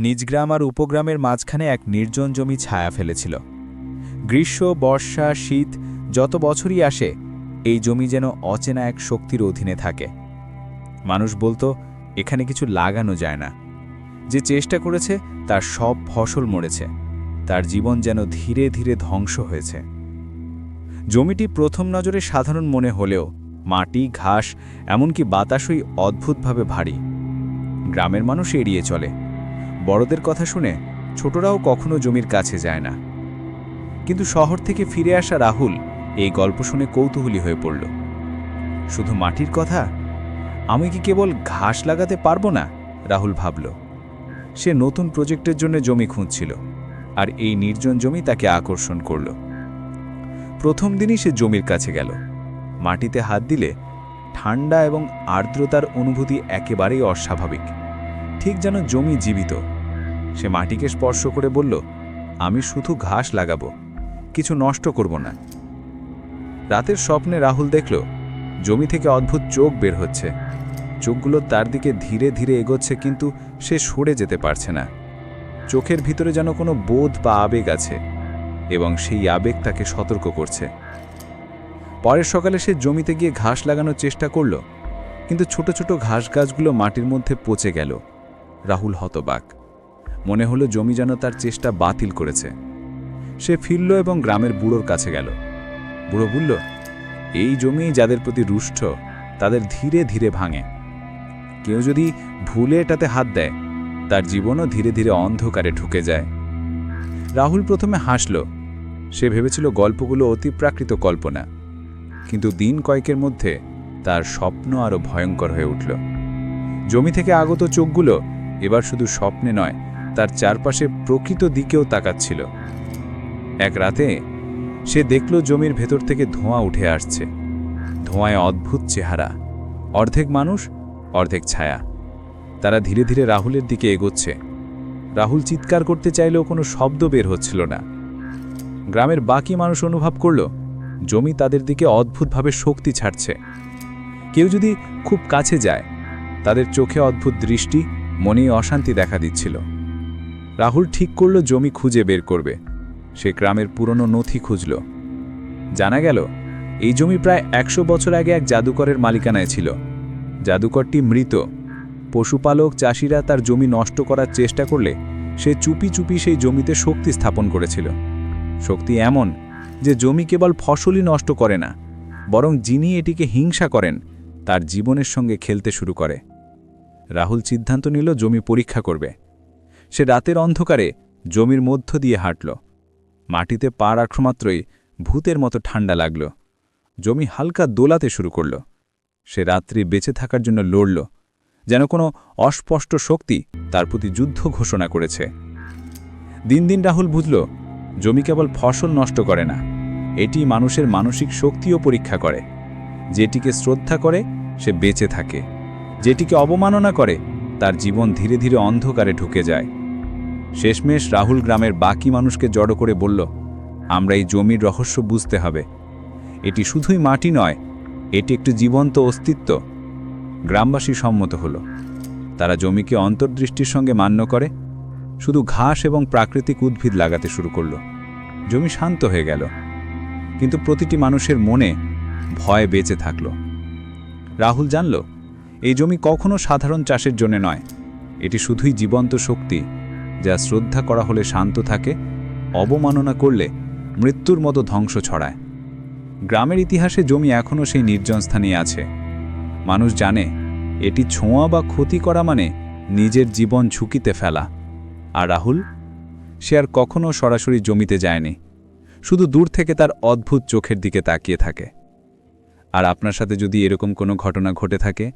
নিজ গ্রাম আর উপগ্রামের মাঝখানে এক নির্জন জমি ছায়া ফেলেছিল। গ্রীষ্ম, বর্ষা, শীত যত বছরই আসে, এই জমি যেন অচেনা এক শক্তির অধীনে থাকে। মানুষ বলতো, এখানে কিছু লাগানো যায় না। যে চেষ্টা করেছে, তার সব ফসল মরেছে। তার জীবন যেন ধীরে ধীরে ধ্বংস হয়েছে। জমিটি প্রথম নজরে সাধারণ মনে হলেও, মাটি, ঘাস, এমনকি বাতাসই অদ্ভুতভাবে ভারী। গ্রামের মানুষ এড়িয়ে চলে। বড়দের কথা শুনে ছোটরাও কখনো জমির কাছে যায় না। কিন্তু শহর থেকে ফিরে আসা রাহুল এই গল্প শুনে কৌতূহলী হয়ে পড়ল। শুধু মাটির কথা? আমি কি কেবল ঘাস লাগাতে পারব না? রাহুল ভাবল। সে নতুন প্রজেক্টের জন্য জমি খুঁজছিল আর এই নির্জন জমি তাকে আকর্ষণ করল। প্রথম দিনই সে জমির কাছে গেল। মাটিতে হাত দিলে ঠান্ডা এবং আর্দ্রতার অনুভূতি একেবারেই অস্বাভাবিক। ঠিক যেন জমি জীবিত। সে মাটিকে স্পর্শ করে বলল, আমি শুধু ঘাস লাগাবো, কিছু নষ্ট করব না। রাতের স্বপ্নে রাহুল দেখল, জমি থেকে অদ্ভুত চোখ বের হচ্ছে। চোখগুলো তার দিকে ধীরে ধীরে এগোচ্ছে, কিন্তু সে সরে যেতে পারছে না। চোখের ভিতরে যেন কোনো বোধ বা আবেগ আছে, এবং সেই আবেগ তাকে সতর্ক করছে। পরের সকালে সে জমিতে গিয়ে ঘাস লাগানোর চেষ্টা করল, কিন্তু ছোট ছোট ঘাস গাছগুলো মাটির মধ্যে পচে গেল। রাহুল হতবাক। মনে হলো জমি যেন তার চেষ্টা বাতিল করেছে। সে ফিরল এবং গ্রামের বুড়োর কাছে গেল। বুড়ো বলল, এই জমি যাদের প্রতি রুষ্ট, তাদের ধীরে ধীরে ভাঙে। কেউ যদি ভুলে এটাতে হাত দেয়, তার জীবনও ধীরে ধীরে অন্ধকারে ঢুকে যায় রাহুল প্রথমে হাসল। সে ভেবেছিল গল্পগুলো অতিপ্রাকৃত কল্পনা। কিন্তু দিন কয়েকের মধ্যে তার স্বপ্ন আরও ভয়ঙ্কর হয়ে উঠল। জমি থেকে আগত চোখগুলো এবার শুধু স্বপ্নে নয় তার চারপাশে প্রকৃত দিকেও তাকাচ্ছিল। এক রাতে সে দেখল জমির ভেতর থেকে ধোঁয়া উঠে আসছে। ধোঁয়ায় অদ্ভুত চেহারা, অর্ধেক মানুষ, অর্ধেক ছায়া। তারা ধীরে ধীরে রাহুলের দিকে এগোচ্ছে। রাহুল চিৎকার করতে চাইলেও কোনো শব্দ বের হচ্ছিল না। গ্রামের বাকি মানুষ অনুভব করল, জমি তাদের দিকে অদ্ভুতভাবে শক্তি ছাড়ছে। কেউ যদি খুব কাছে যায়, তাদের চোখে অদ্ভুত দৃষ্টি, মনেই অশান্তি দেখা দিচ্ছিল। রাহুল ঠিক করল জমি খুঁজে বের করবে। সে গ্রামের পুরনো নথি খুঁজল। জানা গেল, এই জমি প্রায় একশো বছর আগে এক জাদুকরের মালিকানায় ছিল। জাদুকরটি মৃত। পশুপালক, চাষিরা তার জমি নষ্ট করার চেষ্টা করলে সে চুপি চুপি সেই জমিতে শক্তি স্থাপন করেছিল। শক্তি এমন যে জমি কেবল ফসলই নষ্ট করে না, বরং যিনি এটিকে হিংসা করেন, তার জীবনের সঙ্গে খেলতে শুরু করে। রাহুল সিদ্ধান্ত নিল জমি পরীক্ষা করবে। সে রাতের অন্ধকারে জমির মধ্য দিয়ে হাঁটল। মাটিতে পা রাখমাত্রই ভূতের মতো ঠান্ডা লাগল। জমি হালকা দোলাতে শুরু করল। সে রাত্রি বেঁচে থাকার জন্য লড়ল, যেন কোনো অস্পষ্ট শক্তি তার প্রতি যুদ্ধ ঘোষণা করেছে। দিন দিন রাহুল বুঝল, জমি কেবল ফসল নষ্ট করে না, এটি মানুষের মানসিক শক্তিও পরীক্ষা করে। যেটিকে শ্রদ্ধা করে, সে বেঁচে থাকে। যেটিকে অবমাননা করে, তার জীবন ধীরে ধীরে অন্ধকারে ঢুকে যায়। শেষমেশ রাহুল গ্রামের বাকি মানুষকে জড়ো করে বলল, আমরা এই জমির রহস্য বুঝতে হবে। এটি শুধুই মাটি নয়, এটি একটি জীবন্ত অস্তিত্ব। গ্রামবাসী সম্মত হল। তারা জমিকে অন্তর্দৃষ্টির সঙ্গে মান্য করে, শুধু ঘাস এবং প্রাকৃতিক উদ্ভিদ লাগাতে শুরু করল। জমি শান্ত হয়ে গেল। কিন্তু প্রতিটি মানুষের মনে ভয় বেঁচে থাকল। রাহুল জানল, এই জমি কখনো সাধারণ চাষের জন্য নয়। এটি শুধুই জীবন্ত শক্তি। যা শ্রদ্ধা করা হলে শান্ত থাকে, অবমাননা করলে মৃত্যুর মতো ধ্বংস ছড়ায়। গ্রামের ইতিহাসে জমি এখনও সেই নির্জন স্থানেই আছে। মানুষ জানে, এটি ছোঁয়া বা ক্ষতি করা মানে নিজের জীবন ঝুঁকিতে ফেলা। আর রাহুল? সে আর কখনও সরাসরি জমিতে যায়নি। শুধু দূর থেকে তার অদ্ভুত চোখের দিকে তাকিয়ে থাকে। আর আপনার সাথে যদি এরকম কোনো ঘটনা ঘটে থাকে,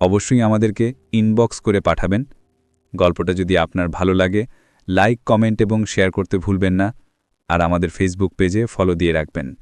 অবশ্যই আমাদেরকে ইনবক্স করে পাঠাবেন। গল্পটা যদি আপনার ভালো লাগে, লাইক, কমেন্ট এবং শেয়ার করতে ভুলবেন না। আর আমাদের ফেসবুক পেজে ফলো দিয়ে রাখবেন।